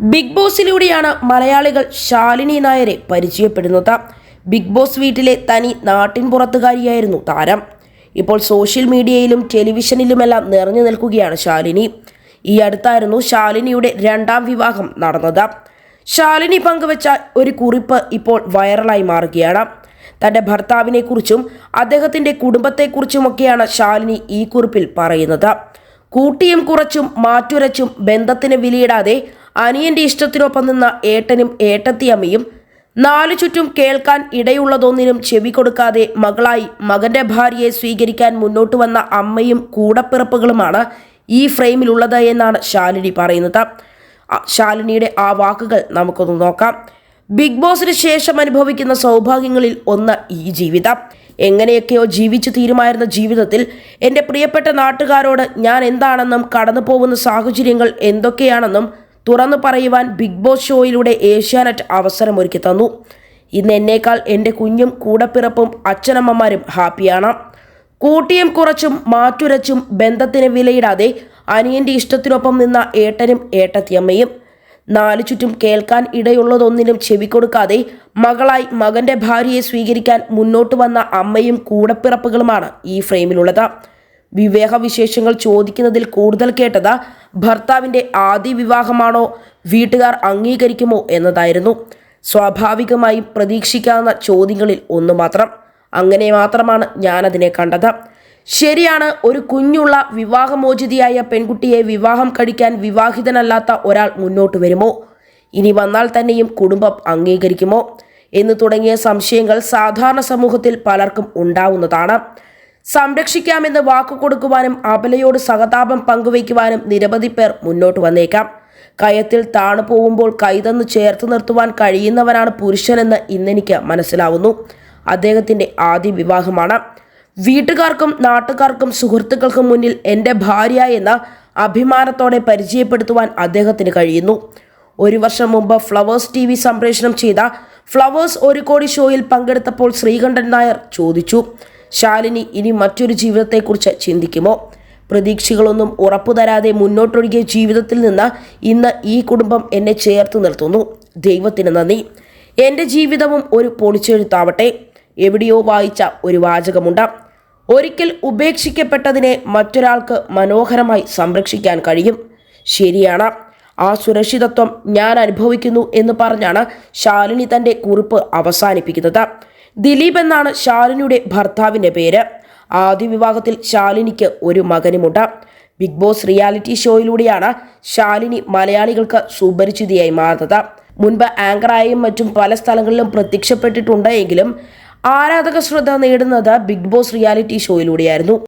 Big ബോസിലൂടെയാണ് മലയാളികൾ ശാലിനി നായരെ പരിചയപ്പെടുന്നത്. ബിഗ് ബോസ് വീട്ടിലെ തനി നാട്ടിൻ പുറത്തുകാരിയായിരുന്നു താരം. ഇപ്പോൾ സോഷ്യൽ മീഡിയയിലും ടെലിവിഷനിലുമെല്ലാം നിറഞ്ഞു നിൽക്കുകയാണ് ശാലിനി. ഈ അടുത്തായിരുന്നു ശാലിനിയുടെ രണ്ടാം വിവാഹം നടന്നത്. ശാലിനി പങ്കുവച്ച ഒരു കുറിപ്പ് ഇപ്പോൾ വൈറലായി മാറുകയാണ്. തന്റെ ഭർത്താവിനെക്കുറിച്ചും അദ്ദേഹത്തിന്റെ കുടുംബത്തെക്കുറിച്ചുമൊക്കെയാണ് ശാലിനി ഈ കുറിപ്പിൽ പറയുന്നത്. കൂട്ടിയും കുറച്ചും മാറ്റുരച്ചും ബന്ധത്തിന് വിലയിടാതെ അനിയന്റെ ഇഷ്ടത്തിനൊപ്പം നിന്ന ഏട്ടനും ഏട്ടത്തിയമ്മയും നാലു ചുറ്റും കേൾക്കാൻ ഇടയുള്ളതൊന്നിനും ചെവി കൊടുക്കാതെ മകളായി മകന്റെ ഭാര്യയെ സ്വീകരിക്കാൻ മുന്നോട്ട് വന്ന അമ്മയും കൂടപ്പിറപ്പുകളുമാണ് ഈ ഫ്രെയിമിലുള്ളത് എന്നാണ് ശാലിനി പറയുന്നത്. ശാലിനിയുടെ ആ വാക്കുകൾ നമുക്കൊന്ന് നോക്കാം. ബിഗ് ബോസിന് ശേഷം അനുഭവിക്കുന്ന സൗഭാഗ്യങ്ങളിൽ ഒന്ന് ഈ ജീവിതം. എങ്ങനെയൊക്കെയോ ജീവിച്ചു തീരുമായിരുന്ന ജീവിതത്തിൽ എന്റെ പ്രിയപ്പെട്ട നാട്ടുകാരോട് ഞാൻ എന്താണെന്നും കടന്നു പോകുന്ന സാഹചര്യങ്ങൾ എന്തൊക്കെയാണെന്നും തുറന്നു പറയുവാൻ ബിഗ് ബോസ് ഷോയിലൂടെ ഏഷ്യാനെറ്റ് അവസരമൊരുക്കി തന്നു. ഇന്ന് എന്നേക്കാൾ എന്റെ കുഞ്ഞും കൂടപ്പിറപ്പും അച്ഛനമ്മമാരും ഹാപ്പിയാണ്. കൂട്ടിയും കുറച്ചും മാറ്റുരച്ചും ബന്ധത്തിന് വിലയിടാതെ അനിയന്റെ ഇഷ്ടത്തിനൊപ്പം നിന്ന ഏട്ടനും ഏട്ടത്തിയമ്മയും. നാലു ചുറ്റും കേൾക്കാൻ ഇടയുള്ളതൊന്നിനും ചെവി കൊടുക്കാതെ മകളായി മകന്റെ ഭാര്യയെ സ്വീകരിക്കാൻ മുന്നോട്ട് വന്ന അമ്മയും കൂടപ്പിറപ്പുകളുമാണ് ഈ ഫ്രെയിമിലുള്ളത്. വിവാഹ വിശേഷങ്ങൾ ചോദിക്കുന്നതിൽ കൂടുതൽ കേട്ടത് ഭർത്താവിന്റെ ആദ്യ വിവാഹമാണോ? വീട്ടുകാർ അംഗീകരിക്കുമോ എന്നതായിരുന്നു. സ്വാഭാവികമായും പ്രതീക്ഷിക്കാവുന്ന ചോദ്യങ്ങളിൽ ഒന്ന് മാത്രം. അങ്ങനെ മാത്രമാണ് ഞാനതിനെ കണ്ടത്. ശരിയാണ് ഒരു കുഞ്ഞുള്ള വിവാഹമോചിതയായ പെൺകുട്ടിയെ വിവാഹം കഴിക്കാൻ വിവാഹിതനല്ലാത്ത ഒരാൾ മുന്നോട്ട് വരുമോ? ഇനി വന്നാൽ തന്നെയും കുടുംബം അംഗീകരിക്കുമോ? എന്ന് തുടങ്ങിയ സംശയങ്ങൾ സാധാരണ സമൂഹത്തിൽ പലർക്കും ഉണ്ടാവുന്നതാണ്. സംരക്ഷിക്കാമെന്ന് വാക്കു കൊടുക്കുവാനും അബലയോട് സഹതാപം പങ്കുവയ്ക്കുവാനും നിരവധി പേർ മുന്നോട്ട് വന്നേക്കാം. കയത്തിൽ താണു പോകുമ്പോൾ കൈതന്ന് ചേർത്ത് നിർത്തുവാൻ കഴിയുന്നവനാണ് പുരുഷനെന്ന് ഇന്നെനിക്ക് മനസ്സിലാവുന്നു. അദ്ദേഹത്തിന്റെ ആദ്യ വിവാഹമാണ്. വീട്ടുകാർക്കും നാട്ടുകാർക്കും സുഹൃത്തുക്കൾക്കും മുന്നിൽ എന്റെ ഭാര്യ എന്ന അഭിമാനത്തോടെ പരിചയപ്പെടുത്തുവാൻ അദ്ദേഹത്തിന് കഴിയുന്നു. ഒരു വർഷം മുമ്പ് ഫ്ലവേഴ്സ് ടി സംപ്രേഷണം ചെയ്ത ഫ്ലവേഴ്സ് ഒരു കോടി ഷോയിൽ പങ്കെടുത്തപ്പോൾ ശ്രീകണ്ഠൻ നായർ ചോദിച്ചു ശാലിനി ഇനി മറ്റൊരു ജീവിതത്തെക്കുറിച്ച് ചിന്തിക്കുമോ? പ്രതീക്ഷകളൊന്നും ഉറപ്പു തരാതെ മുന്നോട്ടൊഴുകിയ ജീവിതത്തിൽ നിന്ന് ഇന്ന് ഈ കുടുംബം എന്നെ ചേർത്ത് നിർത്തുന്നു. ദൈവത്തിന് നന്ദി. എന്റെ ജീവിതവും ഒരു പൊളിച്ചെഴുത്താവട്ടെ. എവിടെയോ വായിച്ച ഒരു വാചകമുണ്ട്. ഒരിക്കൽ ഉപേക്ഷിക്കപ്പെട്ടതിനെ മറ്റൊരാൾക്ക് മനോഹരമായി സംരക്ഷിക്കാൻ കഴിയും. ശരിയാണ്. ആ സുരക്ഷിതത്വം ഞാൻ അനുഭവിക്കുന്നു എന്ന് പറഞ്ഞാണ് ശാലിനി തന്റെ കുറിപ്പ് അവസാനിപ്പിക്കുന്നത്. ദിലീപ് എന്നാണ് ശാലിനിയുടെ ഭർത്താവിന്റെ പേര്. ആദ്യ വിവാഹത്തിൽ ശാലിനിക്ക് ഒരു മകനുമുണ്ട്. ബിഗ് ബോസ് റിയാലിറ്റി ഷോയിലൂടെയാണ് ശാലിനി മലയാളികൾക്ക് സുപരിചിതയായി മാറുന്നത്. മുൻപ് ആങ്കറായും മറ്റും പല സ്ഥലങ്ങളിലും പ്രത്യക്ഷപ്പെട്ടിട്ടുണ്ട് എങ്കിലും ആരാധക ശ്രദ്ധ നേടുന്നത് ബിഗ് ബോസ് റിയാലിറ്റി ഷോയിലൂടെയായിരുന്നു.